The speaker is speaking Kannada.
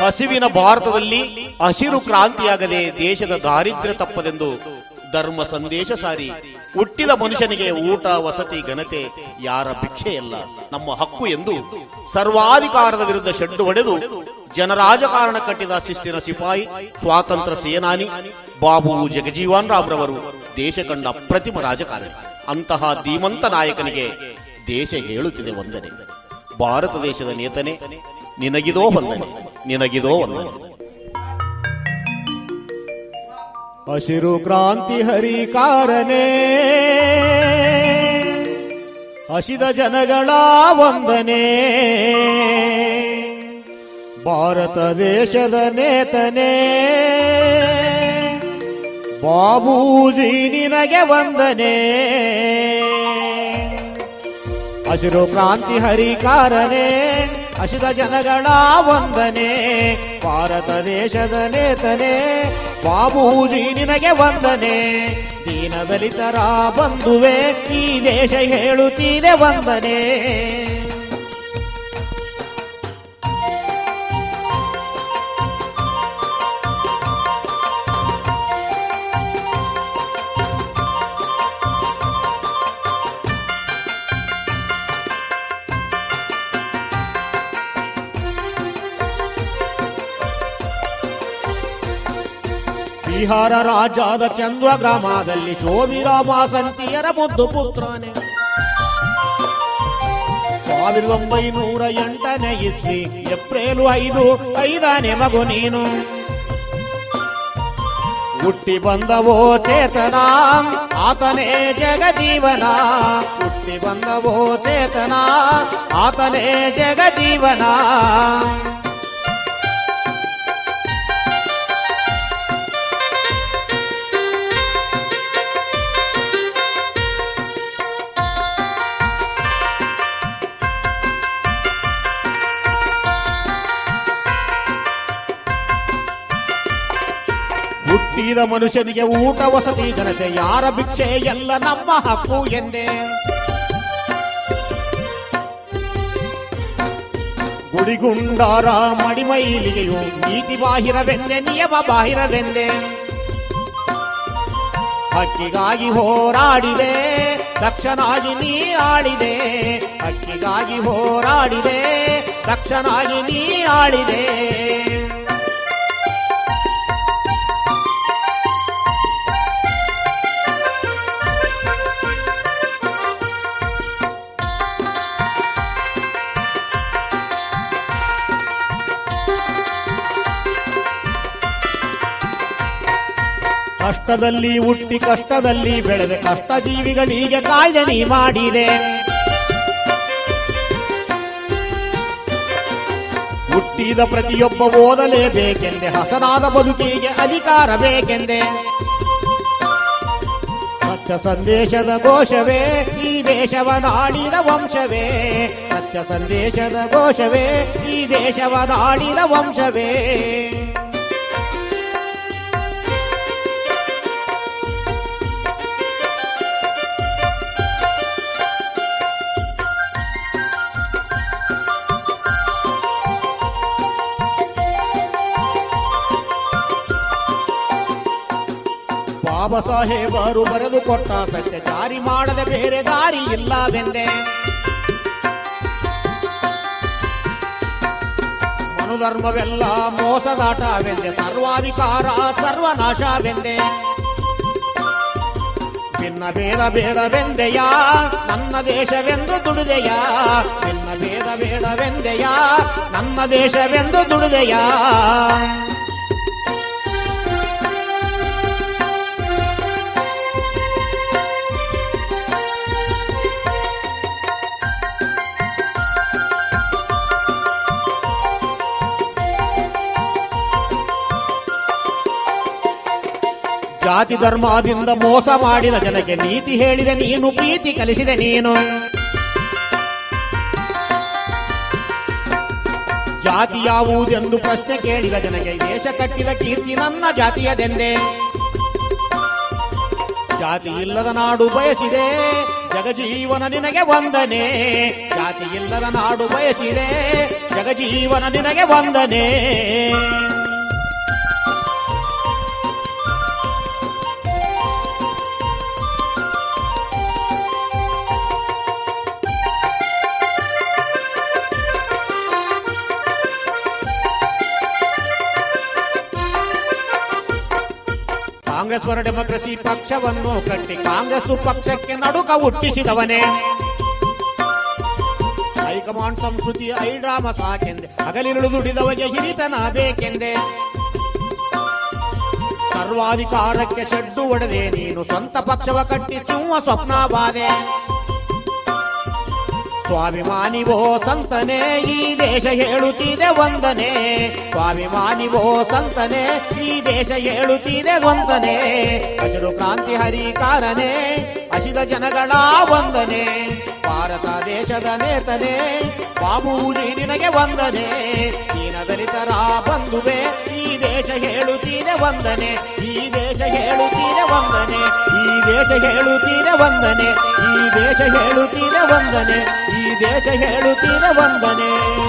ಹಸಿವಿನ ಭಾರತದಲ್ಲಿ ಹಸಿರು ಕ್ರಾಂತಿಯಾಗದೆ ದೇಶದ ದಾರಿದ್ರ್ಯ ತಪ್ಪದೆಂದು ಧರ್ಮ ಸಂದೇಶ ಸಾರಿ ಹುಟ್ಟಿದ ಮನುಷ್ಯನಿಗೆ ಊಟ, ವಸತಿ, ಘನತೆ ಯಾರ ಭಿಕ್ಷೆಯಲ್ಲ. ನಮ್ಮ ಹಕ್ಕು ಎಂದು ಸರ್ವಾಧಿಕಾರದ ವಿರುದ್ಧ ಶೆಡ್ಡು ಹೊಡೆದು ಜನರಾಜಕಾರಣ ಕಟ್ಟಿದ ಶಿಸ್ತಿನ ಸಿಪಾಯಿ, ಸ್ವಾತಂತ್ರ್ಯ ಸೇನಾನಿ ಬಾಬು ಜಗಜೀವನ್ ರಾಮ್ರವರು ದೇಶ ಕಂಡ ಪ್ರತಿಮ ರಾಜಕಾರಣಿ. ಅಂತಹ ಧೀಮಂತ ನಾಯಕನಿಗೆ ದೇಶ ಹೇಳುತ್ತಿದೆ ಒಂದನೆ ಭಾರತ ದೇಶದ ನೇತನೆ ನಿನಗಿದೋ ವಂದನೆ ನಿನಗಿದೋ ವಂದನೆ. ಹಸಿರು ಕ್ರಾಂತಿ ಹರಿಕಾರನೇ ಹಸಿದ ಜನಗಳ ವಂದನೆ. ಭಾರತ ದೇಶದ ನೇತನೆ. ಬಾಬೂಜಿ ನಿನಗೆ ವಂದನೆ. ಹಸಿರು ಕ್ರಾಂತಿ ಹರಿಕಾರನೇ ಹಸಿದ ಜನಗಳ ವಂದನೆ, ಭಾರತ ದೇಶದ ನೇತನೆ, ಬಾಬೂಜಿ ನಿನಗೆ ವಂದನೆ. ದೀನದಲಿತರ ಬಂಧುವೆ, ಈ ದೇಶ ಹೇಳುತ್ತೀನೆ ವಂದನೆ. ಬಿಹಾರ ರಾಜ್ಯದ ಚಂದ್ರ ಗ್ರಾಮದಲ್ಲಿ ಶೋಭಿರಾಮ ಸಂತಿಯರ ಮುದ್ದು ಪುತ್ರನೇ ಸಾವಿರದ ಒಂಬೈನೂರ ಎಂಟನೇ ಇಸ್ವಿ ಏಪ್ರಿಲ್ ಐದು ಐದನೇ ಮಗು ನೀನು ಹುಟ್ಟಿ ಬಂದವೋ ಚೇತನ ಆತನೇ ಜಗಜೀವನ ಹುಟ್ಟಿ ಬಂದವೋ ಚೇತನ ಆತನೇ ಜಗಜೀವನ ಹುಟ್ಟಿದ ಮನುಷ್ಯನಿಗೆ ಊಟ ವಸತಿ ಜನತೆ ಯಾರ ಭಿಕ್ಷೆ ಎಲ್ಲ ನಮ್ಮ ಹಕ್ಕು ಎಂದೇ. ಗುಡಿಗುಂಡಾರ ಮಡಿಮೈಲಿಗೆಯು ನೀತಿ ಬಾಹಿರವೆಂದೆ ನಿಯಮ ಬಾಹಿರವೆಂದೆ ಹಕ್ಕಿಗಾಗಿ ಹೋರಾಡಿದೆ ರಕ್ಷನಾಗಿ ನೀ ಆಳಿದೆ. ಹಕ್ಕಿಗಾಗಿ ಹೋರಾಡಿದೆ, ದಕ್ಷನಾಗಿ ನೀ ಆಡಿದೆ ಕಷ್ಟದಲ್ಲಿ ಹುಟ್ಟಿ ಕಷ್ಟದಲ್ಲಿ ಬೆಳೆದ ಕಷ್ಟ ಜೀವಿಗಳಿಗೆ ಕಾಯ್ದೆ ನೀ ಮಾಡಿದೆ. ಹುಟ್ಟಿದ ಪ್ರತಿಯೊಬ್ಬ ಓದಲೇಬೇಕೆಂದೆ ಹಸನಾದ ಬದುಕಿಗೆ ಅಧಿಕಾರ ಬೇಕೆಂದೆ. ಸತ್ಯ ಸಂದೇಶದ ಘೋಷವೇ, ಈ ದೇಶವ ನಾಡಿದ ವಂಶವೇ. ಸತ್ಯ ಸಂದೇಶದ ಘೋಷವೇ, ಈ ದೇಶವ ನಾಡಿದ ವಂಶವೇ. ಬಾಬಾ ಸಾಹೇಬರು ಬರೆದು ಕೊಟ್ಟ ಸತ್ಯ ಜಾರಿ ಮಾಡದೆ ಬೇರೆ ದಾರಿ ಇಲ್ಲವೆಂದೆ. ಮನುಧರ್ಮವೆಲ್ಲ ಮೋಸದಾಟವೆಂದೆ, ಸರ್ವಾಧಿಕಾರ ಸರ್ವನಾಶವೆಂದೆ. ಭಿನ್ನ ಬೇಡ ಬೇಡವೆಂದೆಯ ನನ್ನ ದೇಶವೆಂದು ದುಡಿದೆಯ? ಭಿನ್ನ ಬೇಡ ಬೇಡವೆಂದೆಯ ನನ್ನ ದೇಶವೆಂದು ದುಡಿದೆಯ? ಜಾತಿ ಧರ್ಮದಿಂದ ಮೋಸ ಮಾಡಿದ ಜನಕ್ಕೆ ನೀತಿ ಹೇಳಿದೆ, ನೀನು ಪ್ರೀತಿ ಕಲಿಸಿದೆ ನೀನು. ಜಾತಿ ಯಾವುದೆಂದು ಪ್ರಶ್ನೆ ಕೇಳಿದ ಜನಕ್ಕೆ ದೇಶ ಕಟ್ಟಿದ ಕೀರ್ತಿ ನನ್ನ ಜಾತಿಯದೆಂದೇ. ಜಾತಿ ಇಲ್ಲದ ನಾಡು ಬಯಸಿದೆ, ಜಗಜೀವನ ನಿನಗೆ ವಂದನೆ. ಜಾತಿ ಇಲ್ಲದ ನಾಡು ಬಯಸಿದೆ, ಜಗಜೀವನ ನಿನಗೆ ವಂದನೆ. ಕಾಂಗ್ರೆಸ್ ಫಾರ್ ಡೆಮೋಕ್ರಸಿ ಪಕ್ಷವನ್ನು ಕಟ್ಟಿ ಕಾಂಗ್ರೆಸ್ ಪಕ್ಷಕ್ಕೆ ನಡುಕ ಹುಟ್ಟಿಸಿದವನೇ. ಹೈಕಮಾಂಡ್ ಸಂಸ್ಕೃತಿ ಐಡ್ರಾಮ ಸಾಕೆಂದೆ. ಹಗಲಿರುಳು ದುಡಿದವಗೆ ಹಿರಿತನ ಬೇಕೆಂದೆ ಸರ್ವಾಧಿಕಾರಕ್ಕೆ ಶೆಡ್ಡು ಒಡೆದೆ ನೀನು ಸ್ವಂತ ಪಕ್ಷವ ಕಟ್ಟಿ ಸಿಂಹ ಸ್ವಪ್ನ ಸ್ವಾಭಿಮಾನಿವೋ ಸಂತನೆ ಈ ದೇಶ ಹೇಳುತ್ತಿದೆ ವಂದನೆ. ಸ್ವಾಭಿಮಾನಿವೋ ಸಂತನೆ ಈ ದೇಶ ಹೇಳುತ್ತಿದೆ ವಂದನೆ. ಹಸಿರು ಕ್ರಾಂತಿ ಹರಿಕಾರನೆ ಹಸಿದ ಜನಗಳ ವಂದನೆ. ಭಾರತ ದೇಶದ ನೇತನೆ ಬಾಬೂಜಿ ನಿನಗೆ ವಂದನೆ. ದೀನ ದಲಿತರ ಬಂಧುವೆ, ಈ ದೇಶ ಹೇಳುತ್ತೀದೆ ವಂದನೆ. ಈ ದೇಶ ಹೇಳುತ್ತೀದೆ ವಂದನೆ. ಈ ದೇಶ ಹೇಳುತ್ತೀದೆ ವಂದನೆ. ಈ ದೇಶ ಹೇಳುತ್ತೀದೆ ವಂದನೆ. ದೇಶ ಹೇಳುತ್ತೀದೆ ವಂದನೆ.